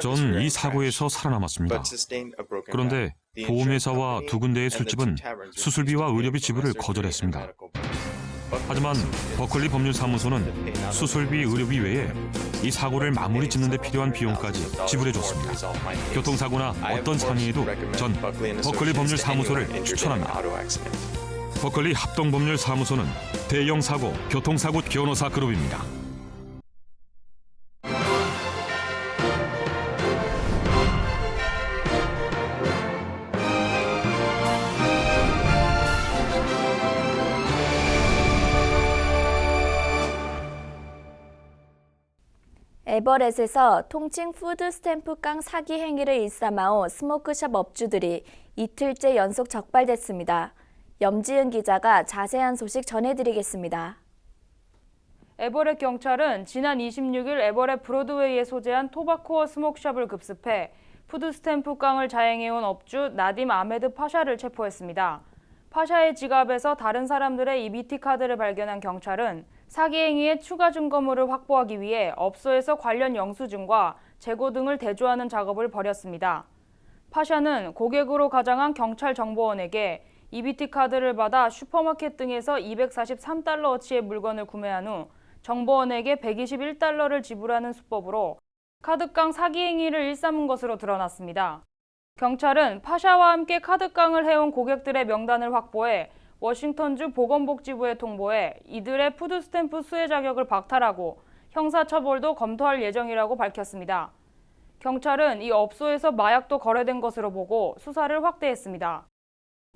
전 이 사고에서 살아남았습니다. 그런데 보험회사와 두 군데의 술집은 수술비와 의료비 지불을 거절했습니다. 하지만 버클리 법률사무소는 수술비, 의료비 외에 이 사고를 마무리 짓는 데 필요한 비용까지 지불해줬습니다. 교통사고나 어떤 상해에도 전 버클리 법률사무소를 추천합니다. 버클리 합동법률사무소는 대형 사고, 교통사고 변호사 그룹입니다. 에버렛에서 통칭 푸드 스탬프 깡 사기 행위를 일삼아온 스모크숍 업주들이 이틀째 연속 적발됐습니다. 염지은 기자가 자세한 소식 전해드리겠습니다. 에버렛 경찰은 지난 26일 에버렛 브로드웨이에 소재한 토바코어 스모크숍을 급습해 푸드 스탬프 깡을 자행해온 업주 나딤 아메드 파샤를 체포했습니다. 파샤의 지갑에서 다른 사람들의 EBT 카드를 발견한 경찰은 사기 행위의 추가 증거물을 확보하기 위해 업소에서 관련 영수증과 재고 등을 대조하는 작업을 벌였습니다. 파샤는 고객으로 가장한 경찰 정보원에게 EBT 카드를 받아 슈퍼마켓 등에서 243달러어치의 물건을 구매한 후 정보원에게 121달러를 지불하는 수법으로 카드깡 사기 행위를 일삼은 것으로 드러났습니다. 경찰은 파샤와 함께 카드깡을 해온 고객들의 명단을 확보해 워싱턴주 보건복지부에 통보해 이들의 푸드스탬프 수혜 자격을 박탈하고 형사처벌도 검토할 예정이라고 밝혔습니다. 경찰은 이 업소에서 마약도 거래된 것으로 보고 수사를 확대했습니다.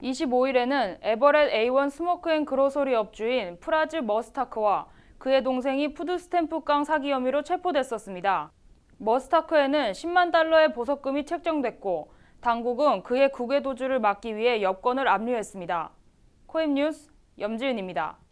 25일에는 에버렛 A1 스모크 앤 그로소리 업주인 프라즈 머스타크와 그의 동생이 푸드스탬프 깡 사기 혐의로 체포됐었습니다. 머스타크에는 10만 달러의 보석금이 책정됐고 당국은 그의 국외 도주를 막기 위해 여권을 압류했습니다. 코입 뉴스 염지은입니다.